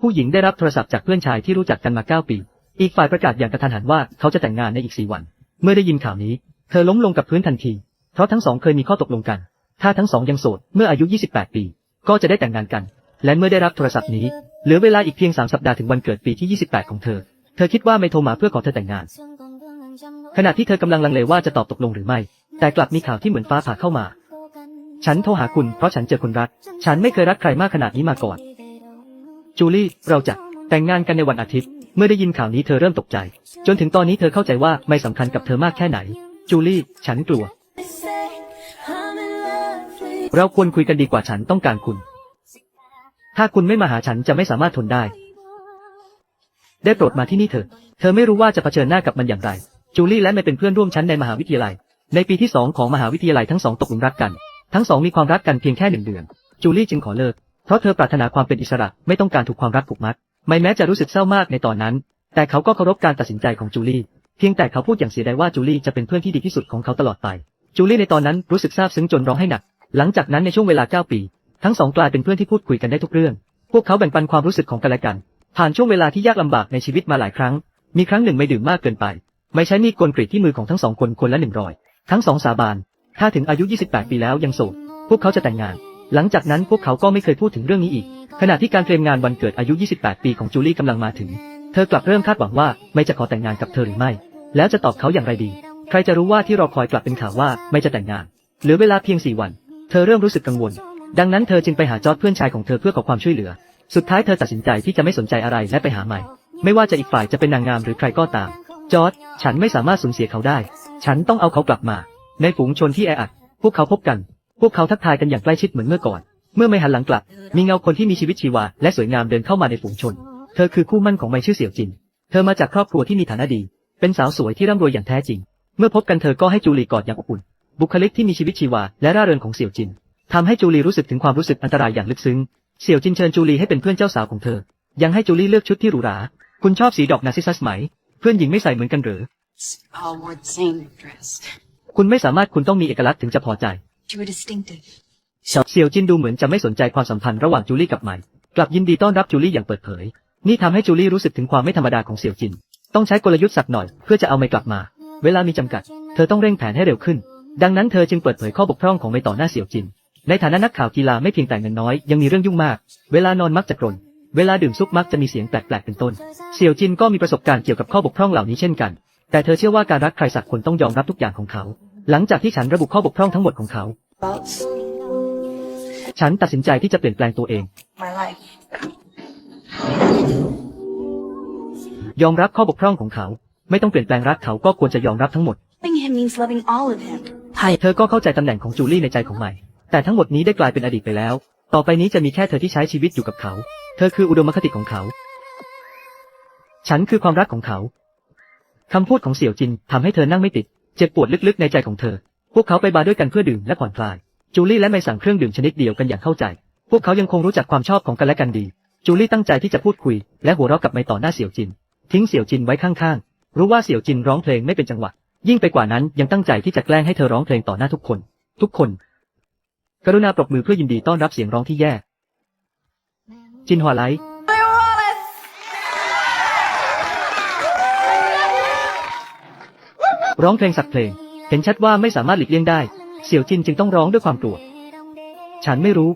ผู้หญิงได้รับโทรศัพท์จากเพื่อนชายที่รู้จักกันมา9ปี อีกฝ่ายประกาศอย่างกระทันหันว่าเขาจะแต่งงานในอีก4วัน เมื่อได้ยินข่าวนี้ เธอล้มลงกับพื้นทันที เพราะทั้งสองเคยมีข้อตกลงกัน ถ้าทั้งสองยังโสดเมื่ออายุ 28 ปี ก็จะได้แต่งงานกัน และเมื่อได้รับโทรศัพท์นี้ เหลือเวลาอีกเพียง3สัปดาห์ถึงวันเกิดปีที่ 28 ของเธอ เธอคิดว่าไม่โทรมาเพื่อขอเธอแต่งงาน ขณะที่เธอกำลังลังเลว่าจะตอบตกลงหรือไม่ แต่กลับมีข่าวที่เหมือนฟ้าผ่าเข้ามา ฉันโทรหาคุณเพราะฉันเจอคนรัก ฉันไม่เคยรักใครมากขนาดนี้มาก่อน จูลี่ เราจะแต่งงานกันในวันอาทิตย์ เมื่อได้ยินข่าวนี้เธอเริ่มตกใจ จนถึงตอนนี้เธอเข้าใจว่าไม่สำคัญกับเธอมากแค่ไหน จูลี่ ฉันกลัว เราควรคุยกันดีกว่าฉันต้องการคุณ ถ้าคุณไม่มาหาฉันจะไม่สามารถทนได้ ได้โปรดมาที่นี่เถอะ เธอไม่รู้ว่าจะเผชิญหน้ากับมันอย่างไร จูลี่และเมย์เป็นเพื่อนร่วมชั้นในมหาวิทยาลัย ในปีที่สองของมหาวิทยาลัยทั้งสองตกหลุมรักกัน ทั้งสองมีความรักกันเพียงแค่หนึ่งเดือน จูลี่จึงขอเลิก เพราะเธอปรารถนาความเป็นอิสระไม่ต้องการถูกความรักผูกมัด ไม่แม้จะรู้สึกเศร้ามากในตอนนั้น แต่เขาก็เคารพการตัดสินใจของจูลี่ เพียงแต่เขาพูดอย่างเสียดายว่าจูลี่จะเป็นเพื่อนที่ดีที่สุดของเขาตลอดไป จูลี่ในตอนนั้นรู้สึกซาบซึ้งจนร้องไห้หนัก หลังจากนั้นในช่วงเวลา9ปี ทั้งสองกลายเป็นเพื่อนที่พูดคุยกันได้ทุกเรื่อง พวกเขาแบ่งปันความรู้สึกของกันและกัน ผ่านช่วงเวลาที่ยากลำบากในชีวิตมาหลายครั้ง มีครั้งหนึ่งไม่ดื่มมากเกินไป ไม่ใช้มีดกลกรีดที่มือของทั้งสองคนคนละหนึ่งรอย ทั้งสองสาบาน ถ้าถึงอายุ 28 ปีแล้วยังโสด พวกเขาจะแต่งงาน หลังจากนั้นพวกเขาก็ไม่เคยพูดถึงเรื่องนี้อีก ขณะที่การเตรียมงานวันเกิดอายุ 28 ปีของจูลี่กำลังมาถึง เธอกลับเริ่มคาดหวังว่าไม่จะขอแต่งงานกับเธอหรือไม่ แล้วจะตอบเขาอย่างไรดี ใครจะรู้ว่าที่รอคอยกลับเป็นข่าวว่าไม่จะแต่งงาน เหลือเวลาเพียง4วัน เธอเริ่มรู้สึกกังวล ดังนั้นเธอจึงไปหาจอร์ดเพื่อนชายของเธอเพื่อขอความช่วยเหลือ สุดท้ายเธอตัดสินใจที่จะไม่สนใจอะไรและไปหาใหม่ ไม่ว่าจะอีกฝ่ายจะเป็นนางงามหรือใครก็ตาม จอร์ดฉันไม่สามารถสูญเสียเขาได้ ฉันต้องเอาเขากลับมา ในฝูงชนที่แออัด พวกเขาพบกัน พวกเขาทักทายกันอย่างใกล้ชิดเหมือนเมื่อก่อน เมื่อไม่หันหลังกลับ มีเงาคนที่มีชีวิตชีวาและสวยงามเดินเข้ามาในฝูงชน เธอคือคู่มั่นของไม่ชื่อเสี่ยวจิน เธอมาจากครอบครัวที่มีฐานะดี เป็นสาวสวยที่ร่ำรวยอย่างแท้จริง เมื่อพบกันเธอก็ให้จูลีกอดอย่างอบอุ่น บุคลิกที่มีชีวิตชีวาและร่าเริงของเสี่ยวจินทำให้จูลีรู้สึกถึงความรู้สึกอันตรายอย่างลึกซึ้ง เสี่ยวจินเชิญจูลีให้เป็นเพื่อนเจ้าสาวของเธอ ยังให้จูลี่เลือกชุดที่หรูหรา คุณชอบสีดอกนาร์ซิสซัสไหม เพื่อนหญิงไม่ใส่เหมือนกันหรือ all wore the same dress. คุณไม่สามารถคุณต้องมีเอกลักษณ์ถึงจะพอใจ You were distinctive. เสี่ยวจินดูเหมือนจะไม่สนใจความสัมพันธ์ระหว่างจูลี่กับใหม่กลับยินดีต้อนรับจูลี่อย่างเปิดเผย นี่ทำให้จูลี่รู้สึกถึงความไม่ธรรมดาของเสี่ยวจิน ต้องใช้กลยุทธ์สักหน่อยเพื่อจะเอาไม่กลับมา เวลามีจำกัด เธอต้องเร่งแผนให้เร็วขึ้น ดังนั้นเธอจึงเปิดเผยข้อบกพร่องของไม่ต่อหน้าเสี่ยวจิน ในฐานะนักข่าวกีฬาไม่เพียงแต่เงินน้อยยังมีเรื่องยุ่งมาก เวลานอนมักจะกรน เวลาดื่มซุปมักจะมีเสียงแปลกๆเป็นต้น เสี่ยวจินก็มีประสบการณ์เกี่ยวกับข้อบกพร่องเหล่านี้เช่นกัน แต่เธอเชื่อว่าการรักใครสักคนต้องยอมรับทุกอย่างของเขา หลังจากที่ฉันระบุข้อบกพร่องทั้งหมดของเขา Faults. ฉันตัดสินใจที่จะเปลี่ยนแปลงตัวเอง My life. ยอมรับข้อบกพร่องของเขา ไม่ต้องเปลี่ยนแปลงรักเขาก็ควรจะยอมรับทั้งหมด Loving him means loving all of him. เธอก็เข้าใจตำแหน่งของจูลี่ในใจของใหม่ แต่ทั้งหมดนี้ได้กลายเป็นอดีตไปแล้ว ต่อไปนี้จะมีแค่เธอที่ใช้ชีวิตอยู่กับเขา เธอคืออุดมคติของเขา ฉันคือความรักของเขา คำพูดของเสี่ยวจินทำให้เธอนั่งไม่ติด เจ็บปวดลึกๆในใจของเธอ พวกเขาไปบาร์ด้วยกันเพื่อดื่มและผ่อนคลาย จูลี่และไม่สั่งเครื่องดื่มชนิดเดียวกันอย่างเข้าใจ พวกเขายังคงรู้จักความชอบของกันและกันดี จูลี่ตั้งใจที่จะพูดคุย และหัวเราะกับไม่ต่อหน้าเสี่ยวจิน ทิ้งเสี่ยวจินไว้ข้างๆ รู้ว่าเสี่ยวจินร้องเพลงไม่เป็นจังหวะ ยิ่งไปกว่านั้นยังตั้งใจที่จะแกล้งให้เธอร้องเพลงต่อหน้าทุกคน ทุกคน กรุณาปรบมือเพื่อยินดีต้อนรับเสียงร้องที่แย่จินหัวไล ร้องเพลงสักเพลง เห็นชัดว่าไม่สามารถหลีกเลี่ยงได้ เสี่ยวจินจึงต้องร้องด้วยความกลัว ฉันไม่รู้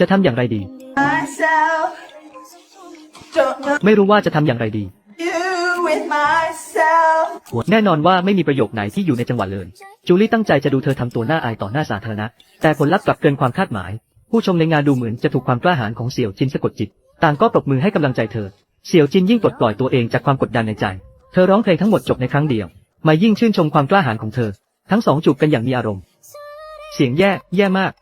จะทำอย่างไรดี myself. Don't know ไม่รู้ว่าจะทำอย่างไรดี you with myself. แน่นอนว่าไม่มีประโยคไหนที่อยู่ในจังหวะเลย จูลี่ตั้งใจจะดูเธอทำตัวหน้าอายต่อหน้าสาธารณะ แต่ผลลัพธ์กลับเกินความคาดหมาย ผู้ชมในงานดูเหมือนจะถูกความกล้าหาญของเสี่ยวจินสะกดจิต ต่างก็ปรบมือให้กำลังใจเธอ เสี่ยวจินยิ่งปลดปล่อยตัวเองจากความกดดันในใจ เธอร้องเพลงทั้งหมดจบในครั้งเดียว มายิ่งชื่นชมความกล้าหาญของเธอ ทั้งสองจูบกันอย่างมีอารมณ์ เสียงแย่แย่มาก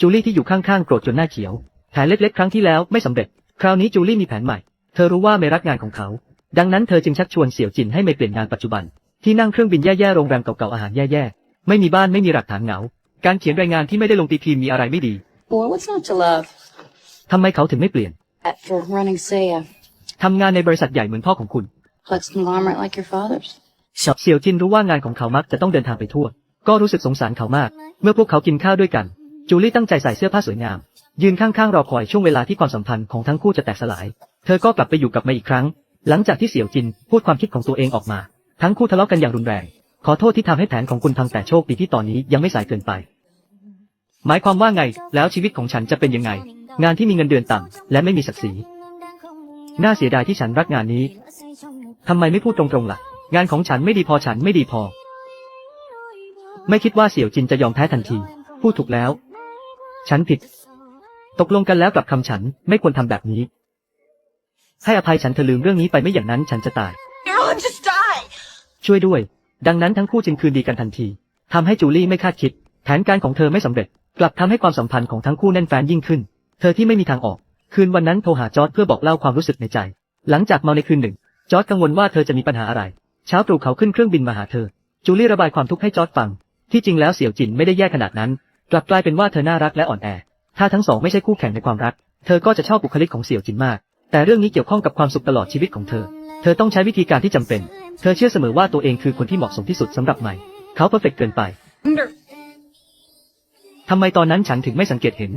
จูลี่ที่อยู่ข้างๆโกรธจนหน้าเขียวแผนเล็ก ๆ ครั้งที่แล้วไม่สำเร็จ คราวนี้จูลี่มีแผนใหม่ เธอรู้ว่าไม่รักงานของเขา ดังนั้นเธอจึงชักชวนเสี่ยวจินให้ไม่เปลี่ยนงานปัจจุบัน ที่นั่งเครื่องบินแย่ๆโรงแรมเก่าๆอาหารแย่ๆไม่มีบ้านไม่มีหลักฐานเหงา การเขียนรายงานที่ไม่ได้ลงตีพิมพ์มีอะไรไม่ดี Boy, what's not to love? ทำไมเขาถึงไม่เปลี่ยน At for running, say, a ทำงานในบริษัทใหญ่เหมือนพ่อของคุณ plex conglomerate like your father's. เสี่ยวจินรู้ว่างานของเขามักจะต้องเดินทางไปทั่ว ก็รู้สึกสงสารเขามาก เมื่อพวกเขากินข้าวด้วยกัน จูลี่ตั้งใจใส่เสื้อผ้าสวยงาม ยืนข้างๆ รอคอยช่วงเวลาที่ความสัมพันธ์ของทั้งคู่จะแตกสลาย เธอก็กลับไปอยู่กับมาอีกครั้ง หลังจากที่เสี่ยวจินพูดความคิดของตัวเองออกมา ทั้งคู่ทะเลาะกันอย่างรุนแรง ขอโทษที่ทำให้แผนของคุณพังแต่โชคดีที่ตอนนี้ยังไม่สายเกินไป หมายความว่าไง แล้วชีวิตของฉันจะเป็นยังไง งานที่มีเงินเดือนต่ำและไม่มีศักดิ์ศรี น่าเสียดายที่ฉันรักงานนี้ ทำไมไม่พูดตรงๆล่ะ งานของฉันไม่ดีพอฉันไม่ดีพอ ไม่คิดว่าเสี่ยวจินจะยอมแพ้ทันที พูดถูกแล้ว ฉันผิด ตกลงกันแล้วกลับคำฉันไม่ควรทำแบบนี้ ให้อภัยฉันเธอลืมเรื่องนี้ไปไม่อย่างนั้นฉันจะตาย You'll just die. ช่วยด้วย ดังนั้นทั้งคู่จึงคืนดีกันทันทีทำให้จูลี่ไม่คาดคิด แผนการของเธอไม่สำเร็จ กลับทำให้ความสัมพันธ์ของทั้งคู่แน่นแฟ้นยิ่งขึ้น เธอที่ไม่มีทางออก คืนวันนั้นโทรหาจอร์ดเพื่อบอกเล่าความรู้สึกในใจ หลังจากเมาในคืนหนึ่ง จอร์ดกังวลว่าเธอจะมีปัญหาอะไร เช้าตรู่เขาขึ้นเครื่องบินมาหาเธอ จูลี่ระบายความทุกข์ให้จอร์ดฟัง ที่จริงแล้วเสี่ยวจินไม่ได้แย่ขนาดนั้น กลับกลายเป็นว่าเธอน่ารักและอ่อนแอ ถ้าทั้งสองไม่ใช่คู่แข่งในความรัก เธอก็จะชอบบุคลิกของเสี่ยวจินมาก แต่เรื่องนี้เกี่ยวข้องกับความสุขตลอดชีวิตของเธอ เธอต้องใช้วิธีการที่จำเป็น เธอเชื่อเสมอว่าตัวเองคือคนที่เหมาะสมที่สุดสำหรับใหม่ เขาเพอร์เฟกต์เกินไปทำไมตอนนั้นฉันถึงไม่สังเกตเห็น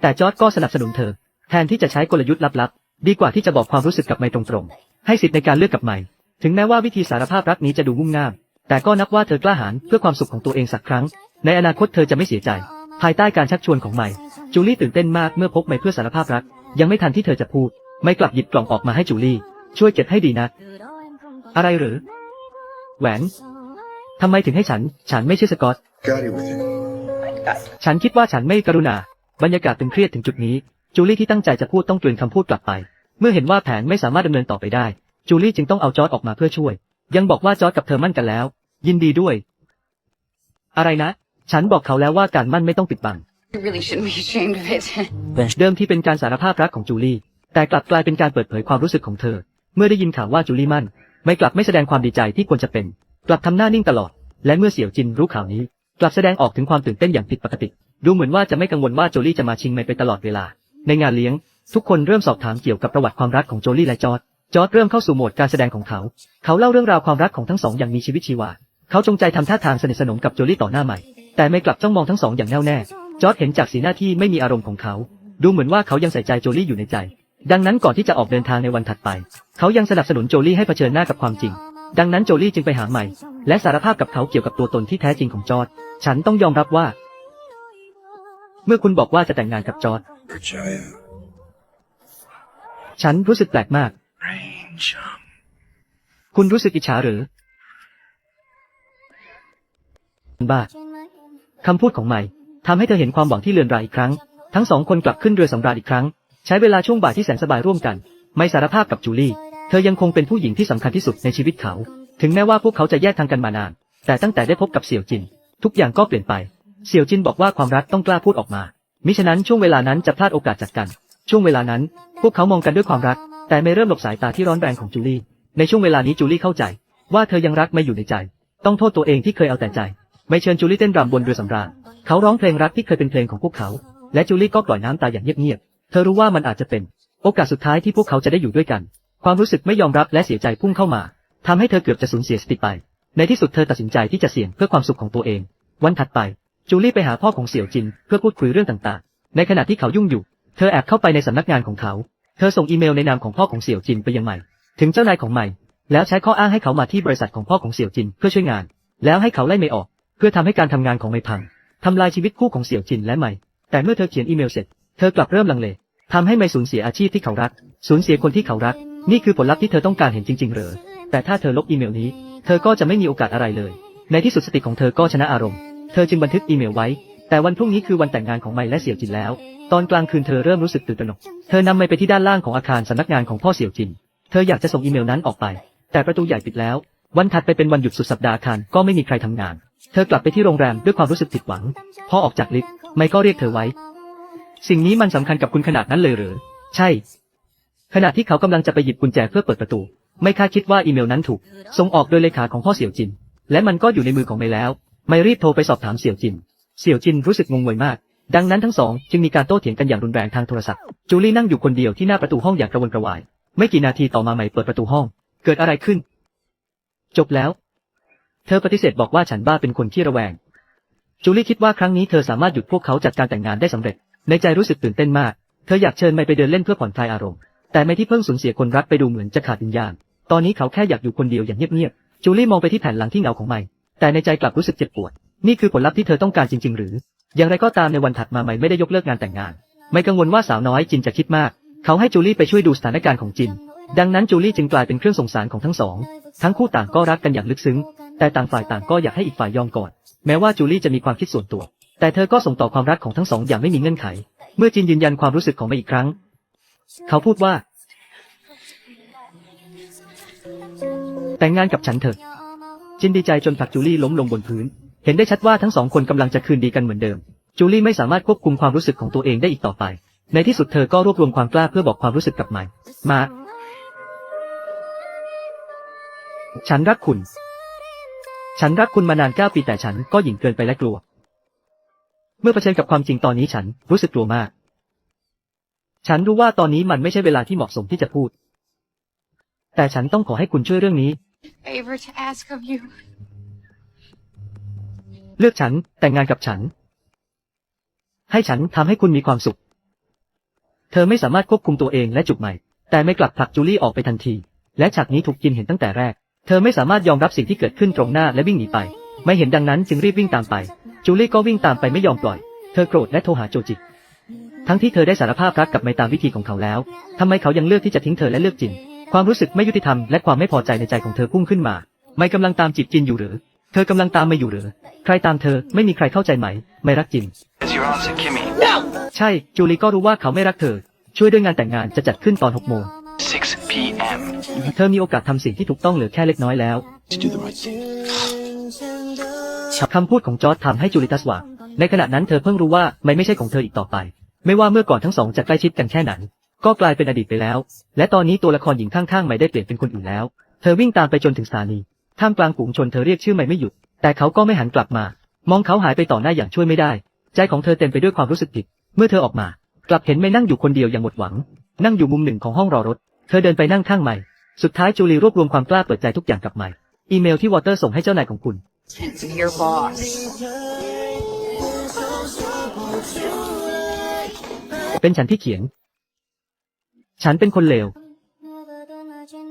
แต่จอร์ดก็สนับสนุนเธอ แทนที่จะใช้กลยุทธ์ลับๆ ดีกว่าที่จะบอกความรู้สึกกับไมค์ตรงๆ ให้สิทธิ์ในการเลือกกับไมค์ถึงแม้ว่าวิธีสารภาพรักนี้จะดูงุ่มง่าม แต่ก็นับว่าเธอกล้าหาญเพื่อความสุขของตัวเองสักครั้ง ในอนาคตเธอจะไม่เสียใจ ภายใต้การชักชวนของไมค์จูลี่ตื่นเต้นมากเมื่อพบไมค์เพื่อสารภาพรัก ยังไม่ทันที่เธอจะพูด ไมค์กลับหยิบกล่องออกมาให้จูลี่ ช่วยเก็บให้ดีนะ อะไรหรือ แหวนทำไมถึงให้ฉัน ฉันไม่ใช่สกอต Got it with it. ฉันคิดว่าฉันไม่กรุณา บรรยากาศตึงเครียดถึงจุดนี้ จูลี่ที่ตั้งใจจะพูดต้องกลืนคำพูดกลับไป เมื่อเห็นว่าแผนไม่สามารถดำเนินต่อไปได้ จูลี่จึงต้องเอาจอร์ดออกมาเพื่อช่วย ยังบอกว่าจอร์ดกับเธอมั่นกันแล้ว ยินดีด้วย อะไรนะ ฉันบอกเขาแล้วว่าการมั่นไม่ต้องปิดบัง You really shouldn't be ashamed of it. เดิมที่เป็นการสารภาพรักของจูลี่ แต่กลับกลายเป็นการเปิดเผยความรู้สึกของเธอ เมื่อได้ยินข่าวว่าจูลี่มั่น ไม่กลับไม่แสดงความดีใจที่ควรจะเป็น กลับทำหน้านิ่งตลอด และเมื่อเสี่ยวจินรู้ข่าวนี้ กลับแสดงออกถึงความตื่นเต้นอย่างผิดปกติ ดูเหมือนว่าจะไม่กังวลว่าโจลี่จะมาชิงไม่ไปตลอดเวลา ในงานเลี้ยง ทุกคนเริ่มสอบถามเกี่ยวกับประวัติความรักของโจลี่และจอร์ดจอร์ดเริ่มเข้าสู่โหมดการแสดงของเขา เขาเล่าเรื่องราวความรักของทั้งสองอย่างมีชีวิตชีวา เขาจงใจทำท่าทางสนิทสนมกับโจลี่ต่อหน้าใหม่ แต่ไม่กลับจ้องมองทั้งสองอย่างแน่วแน่ จอร์ดเห็นจากสีหน้าที่ไม่มีอารมณ์ของเขา ดูเหมือนว่าเขายังใส่ใจโจลี่อยู่ในใจ ดังนั้นก่อนที่จะออกเดินทางในวันถัดไป เขายังสนับสนุนโจลี่ให้เผชิญหน้ากับความจริง ดังนั้นโจลี่จึงไปหาใหม่ และสารภาพกับเขาเกี่ยวกับตัวตนที่แท้จริงของจอร์ดฉันต้องยอมรับว่า เมื่อคุณบอกว่าจะแต่งงานกับจอร์ด ฉันรู้สึกแปลกมาก Ranger. คุณรู้สึกอิจฉาหรือ บ้า คำพูดของใหม่ทำให้เธอเห็นความหวังที่เลือนรายอีกครั้ง ทั้งสองคนกลับขึ้นเรือสำราญอีกครั้ง ใช้เวลาช่วงบ่ายที่แสนสบายร่วมกัน ไม่สารภาพกับจูลี่ เธอยังคงเป็นผู้หญิงที่สำคัญที่สุดในชีวิตเขา ถึงแม้ว่าพวกเขาจะแยกทางกันมานาน แต่ตั้งแต่ได้พบกับเสี่ยวจิน ทุกอย่างก็เปลี่ยนไป เสี่ยวจินบอกว่าความรักต้องกล้าพูดออกมา มิฉะนั้นช่วงเวลานั้นจะพลาดโอกาสจากกัน ช่วงเวลานั้น พวกเขามองกันด้วยความรัก แต่ไม่เริ่มหลบสายตาที่ร้อนแรงของจูลี่ ในช่วงเวลานี้จูลี่เข้าใจ ว่าเธอยังรักไม่อยู่ในใจ ต้องโทษตัวเองที่เคยเอาแต่ใจ ไม่เชิญจูลี่เต้นรำบนเรือสำราญเขาร้องเพลงรักที่เคยเป็นเพลงของพวกเขา และจูลี่ก็ปล่อยน้ำตาอย่างเงียบๆ เธอรู้ว่ามันอาจจะเป็น โอกาสสุดท้ายที่พวกเขาจะได้อยู่ด้วยกัน ความรู้สึกไม่ยอมรับและเสียใจพุ่งเข้ามาทำให้เธอเกือบจะสูญเสียสติไป ในที่สุดเธอตัดสินใจที่จะเสี่ยงเพื่อความสุขของตัวเอง วันถัดไป จูลี่ไปหาพ่อของเสี่ยวจินเพื่อพูดคุยเรื่องต่างๆ ในขณะที่เขายุ่งอยู่ เธอแอบเข้าไปในสำนักงานของเขา เธอส่งอีเมลในนามของพ่อของเสี่ยวจินไปยังใหม่ ถึงเจ้านายของใหม่ แล้วใช้ข้ออ้างให้เขามาที่บริษัทของพ่อของเสี่ยวจินเพื่อช่วยงาน แล้วให้เขาไล่ไม่ออก เพื่อทำให้การทำงานของไม่พังทำลายชีวิตคู่ของเสี่ยวจินและใหม่ แต่เมื่อเธอเขียนอีเมลเสร็จ เธอกลับเริ่มลังเลทำให้ไม่สูญเสียอาชีพที่เขารัก สูญเสียคนที่เขารัก นี่คือผลลัพธ์ที่เธอต้องการเห็นจริง ๆ เหรอ แต่ถ้าเธอลบอีเมลนี้ เธอก็จะไม่มีโอกาสอะไรเลย ในที่สุดสติของเธอก็ชนะอารมณ์ เธอจึงบันทึกอีเมลไว้ แต่วันพรุ่งนี้คือวันแต่งงานของไมและเสี่ยวจินแล้ว ตอนกลางคืนเธอเริ่มรู้สึกตื่นตระหนก เธอนำไมไปที่ด้านล่างของอาคารสำนักงานของพ่อเสี่ยวจิน เธออยากจะส่งอีเมลนั้นออกไป แต่ประตูใหญ่ปิดแล้ว วันถัดไปเป็นวันหยุดสุดสัปดาห์อาคารก็ไม่มีใครทำงาน เธอกลับไปที่โรงแรมด้วยความรู้สึกผิดหวัง พอออกจากลิฟต์ไมค์ก็เรียกเธอไว้ สิ่งนี้มันสำคัญกับคุณขนาดนั้นเลยหรือ ใช่ ขณะที่เขากำลังจะไปหยิบกุญแจเพื่อเปิดประตู ไม่คาดคิดว่าอีเมลนั้นถูก ส่งออกโดยเลขาของพ่อเสี่ยวจิน และมันก็อยู่ในมือของไมแล้ว ไมค์รีบโทรไปสอบถามเสี่ยวจิน เสี่ยวจินรู้สึกงงงวยมาก ดังนั้นทั้งสองจึงมีการโต้เถียงกันอย่างรุนแรงทางโทรศัพท์ จูลี่นั่งอยู่คนเดียวที่หน้าประตูห้องอย่างกระวนกระวาย ไม่กี่นาทีต่อมาใหม่เปิดประตูห้อง เกิดอะไรขึ้น จบแล้ว เธอปฏิเสธบอกว่าฉันบ้าเป็นคนที่ระแวง จูลี่คิดว่าครั้งนี้เธอสามารถหยุดพวกเขาจัดการแต่งงานได้สำเร็จ ในใจรู้สึกตื่นเต้นมาก เธออยากเชิญไมค์ไปเดินเล่นเพื่อผ่อนคลายอารมณ์ แต่ไม่ที่เพิ่งสูญเสียคนรักไปดูเหมือนจะขาดวิญญาณ ตอนนี้เขาแค่อยากอยู่คนเดียวอย่างเงียบๆ จูลี่มองไปที่แผ่นหลังที่เหงาของไม แต่ในใจกลับรู้สึกเจ็บปวด นี่คือผลลัพธ์ที่เธอต้องการจริง ๆ หรือ อย่างไรก็ตามในวันถัดมาไมค์ไม่ได้ยกเลิกงานแต่งงาน ไม่กังวลว่าสาวน้อยจินจะคิดมาก เขาให้จูลี่ไปช่วยดูสถานการณ์ของจิน ดังนั้นจูลี่จึงกลายเป็นเครื่องส่งสารของทั้งสอง ทั้งคู่ต่างก็รักกันอย่างลึกซึ้ง แต่ต่างฝ่ายต่างก็อยากให้อีกฝ่ายยอมก่อน แม้ว่าจูลี่จะมีความคิดส่วนตัว แต่เธอก็ส่งต่อความรักของทั้งสองอย่างไม่มีเงื่อนไข เมื่อจินยืนยันความรู้สึกของมาอีกครั้ง เขาพูดว่า แต่งงานกับฉันเถอะ จินดีใจจนผลักจูลี่ล้มลงบนพื้น เห็นได้ชัดว่าทั้งสองคนกำลังจะคืนดีกันเหมือนเดิม จูลี่ไม่สามารถควบคุมความรู้สึกของตัวเองได้อีกต่อไป ในที่สุดเธอก็รวบรวมความกล้าเพื่อบอกความรู้สึกกับไมค์มาฉันรักคุณ ฉันรักคุณมานานเก้าปีแต่ฉันก็หยิ่งเกินไปและกลัว เมื่อเผชิญกับความจริงตอนนี้ฉันรู้สึกกลัวมาก ฉันรู้ว่าตอนนี้มันไม่ใช่เวลาที่เหมาะสมที่จะพูด แต่ฉันต้องขอให้คุณช่วยเรื่องนี้ Favor to ask of you. เลือกฉันแต่งงานกับฉัน ให้ฉันทำให้คุณมีความสุข เธอไม่สามารถควบคุมตัวเองและจุกใหม่ แต่ไม่กลับผลักจูลี่ออกไปทันที และฉากนี้ถูกจินเห็นตั้งแต่แรก เธอไม่สามารถยอมรับสิ่งที่เกิดขึ้นตรงหน้าและวิ่งหนีไป ไม่เห็นดังนั้นจึงรีบวิ่งตามไป จูลี่ก็วิ่งตามไปไม่ยอมปล่อย เธอโกรธและโทรหาโจจิ ทั้งที่เธอได้สารภาพรักกับไมตามวิธีของเขาแล้วทำไมเขายังเลือกที่จะทิ้งเธอและเลือกจิน ความรู้สึกไม่ยุติธรรมและความไม่พอใจในใจของเธอพุ่งขึ้นมา ไม่กำลังตามจีบจินอยู่หรือ เธอกำลังตามไม่อยู่หรือ ใครตามเธอไม่มีใครเข้าใจไหม ไม่รักจิน It's your answer, Kimmy. ใช่ จูลีก็รู้ว่าเขาไม่รักเธอ ช่วยด้วยงานแต่งงานจะจัดขึ้นตอน6โมง6 p.m. เธอมีโอกาสทำสิ่งที่ถูกต้องเหลือแค่เล็กน้อยแล้ว To do the right thing. คำพูดของจอร์จทำให้จูลิตัสหว่างในขณะนั้นเธอเพิ่งรู้ว่าไม่ไม่ใช่ของเธออีกต่อไป ไม่ว่าเมื่อก่อนทั้งสองจะใกล้ชิดกันแค่ไหน ก็กลายเป็นอดีตไปแล้ว และตอนนี้ตัวละครหญิงข้างๆไม่ได้เปลี่ยนเป็นคนอื่นแล้ว เธอวิ่งตามไปจนถึงสถานีท่ามกลางฝูงชนเธอเรียกชื่อไม่ไม่หยุด แต่เขาก็ไม่หันกลับมา มองเขาหายไปต่อหน้าอย่างช่วยไม่ได้ ใจของเธอเต็มไปด้วยความรู้สึกผิด เมื่อเธอออกมา กลับเห็นไม่นั่งอยู่คนเดียวอย่างหมดหวัง นั่งอยู่มุมหนึ่งของห้องรอรถ เธอเดินไปนั่งข้างไม่ สุดท้ายจูลีรวบรวมความกล้าเปิดใจทุกอย่างกับไม่ อีเมลที่วอเตอร์ส่งให้เจ้านายของคุณ To your boss. เป็นฉันที่เขียน ฉันเป็นคนเลว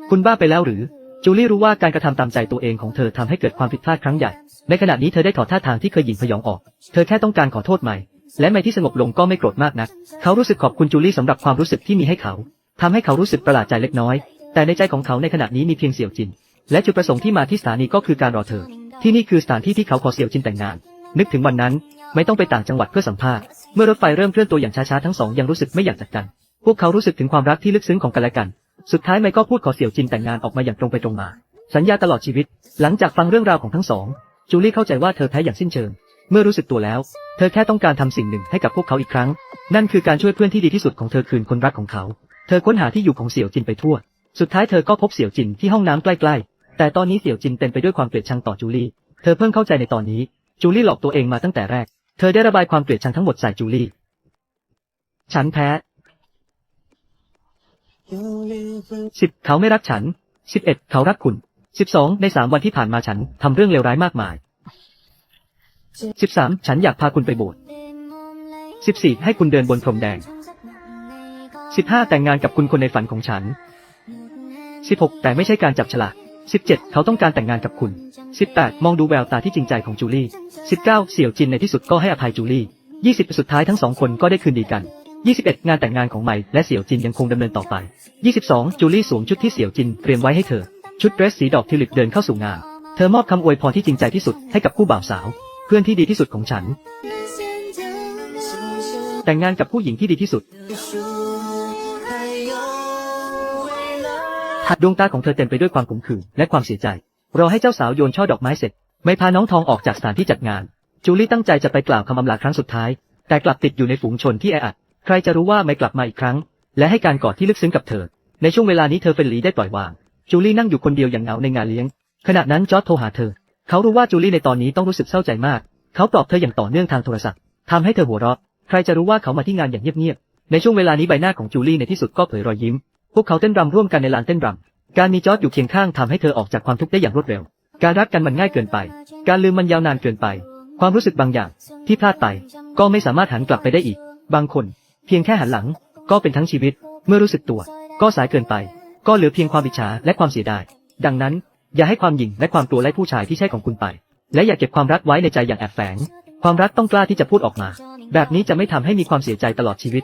คุณบ้าไปแล้วหรือ จูลี่รู้ว่าการกระทำตามใจตัวเองของเธอทำให้เกิดความผิดพลาดครั้งใหญ่ ในขณะนี้เธอได้ถอดท่าทางที่เคยหยิ่งพยองออก เธอแค่ต้องการขอโทษใหม่ และไม่ที่สงบลงก็ไม่โกรธมากนัก เขารู้สึกขอบคุณจูลี่สำหรับความรู้สึกที่มีให้เขาทำให้เขารู้สึกประหลาดใจเล็กน้อย แต่ในใจของเขาในขณะนี้มีเพียงเสี่ยวจิน และจุดประสงค์ที่มาที่สถานีก็คือการรอเธอ ที่นี่คือสถานที่ที่เขาขอเสี่ยวจินแต่งงาน นึกถึงวันนั้น ไม่ต้องไปต่างจังหวัดเพื่อสัมภาษณ์ เมื่อรถไฟเริ่มเคลื่อนตัวอย่างช้าๆทั้งสองยังรู้สึกไม่อยากจากกัน พวกเขารู้สึกถึงความรักที่ลึกซึ้งของกันและกัน สุดท้ายไมก็พูดขอเสี่ยวจินแต่งงานออกมาอย่างตรงไปตรงมา สัญญาตลอดชีวิต หลังจากฟังเรื่องราวของทั้งสอง จูลี่เข้าใจว่าเธอแพ้อย่างสิ้นเชิง เมื่อรู้สึกตัวแล้ว เธอแค่ต้องการทำสิ่งหนึ่งให้กับพวกเขาอีกครั้ง นั่นคือการช่วยเพื่อนที่ดีที่สุดของเธอคืนคนรักของเขา เธอค้นหาที่อยู่ของเสี่ยวจินไปทั่ว สุดท้ายเธอก็พบเสี่ยวจินที่ห้องน้ำใกล้ๆ แต่ตอนนี้เสี่ยวจินเต็มไปด้วยความเกลียดชังต่อจูลี่ เธอเพิ่งเข้าใจในตอนนี้ จูลี่หลอกตัวเองมาตั้งแต่แรก เธอได้ระบายความเกลียดชังทั้งหมดใส่จูลี่ ฉันแพ้ สิบเขาไม่รักฉันสิบเอ็ดเขารักคุณสิบสองในสามวันที่ผ่านมาฉันทำเรื่องเลวร้ายมากมายสิบสามฉันอยากพาคุณไปโบสถ์สิบสี่ให้คุณเดินบนพรมแดงสิบห้าแต่งงานกับคุณคนในฝันของฉันสิบหกแต่ไม่ใช่การจับฉลากสิบเจ็ดเขาต้องการแต่งงานกับคุณสิบแปดมองดูแววตาที่จริงใจของจูลี่สิบเก้าเสี่ยวจินในที่สุดก็ให้อภัยจูลี่ยี่สิบสุดท้ายทั้งสองคนก็ได้คืนดีกัน 21 งานแต่งงานของไมค์และเสี่ยวจินยังคงดำเนินต่อไป 22 จูลี่สวมชุดที่เสี่ยวจินเตรียมไว้ให้เธอ ชุดเดรสสีดอกทิวลิปเดินเข้าสู่งาน เธอมอบคำอวยพรที่จริงใจที่สุดให้กับคู่บ่าวสาว เพื่อนที่ดีที่สุดของฉัน แต่งงานกับผู้หญิงที่ดีที่สุดดวงตาของเธอเต็มไปด้วยความขมขื่นและความเสียใจรอให้เจ้าสาวโยนช่อดอกไม้เสร็จ ไม่พาน้องทองออกจากสถานที่จัดงาน จูลี่ตั้งใจจะไปกล่าวคำอำลาครั้งสุดท้าย แต่กลับติดอยู่ในฝูงชนที่แออัด ใครจะรู้ว่าไม่กลับมาอีกครั้ง และให้การกอดที่ลึกซึ้งกับเธอ ในช่วงเวลานี้เธอเฟรนลีได้ปล่อยวาง จูลี่นั่งอยู่คนเดียวอย่างเหงาในงานเลี้ยง ขณะนั้นจอร์จโทรหาเธอ เขารู้ว่าจูลี่ในตอนนี้ต้องรู้สึกเศร้าใจมาก เขาปลอบเธออย่างต่อเนื่องทางโทรศัพท์ทำให้เธอหัวเราะ ใครจะรู้ว่าเขามาที่งานอย่างเงียบๆ ในช่วงเวลานี้ใบหน้าของจูลี่ในที่สุดก็เผยรอยยิ้ม พวกเขาเต้นรำร่วมกันในลานเต้นรำการมีจอร์จอยู่เคียงข้างทำให้เธอออกจากความทุกข์ได้อย่างรวดเร็ว การรักกันมันง่ายเกินไป การลืมมันยาวนานเกินไป ความรู้สึกบางอย่าง ที่พลาดไป ก็ไม่สามารถหันกลับไปได้อีก บางคน เพียงแค่หันหลัง ก็เป็นทั้งชีวิต เมื่อรู้สึกตัว ก็สายเกินไป ก็เหลือเพียงความอิจฉาและความเสียดาย ดังนั้น อย่าให้ความหยิ่งและความกลัวไล่ผู้ชายที่ใช่ของคุณไป และอย่าเก็บความรักไว้ในใจอย่างแอบแฝง ความรักต้องกล้าที่จะพูดออกมา แบบนี้จะไม่ทำให้มีความเสียใจตลอดชีวิต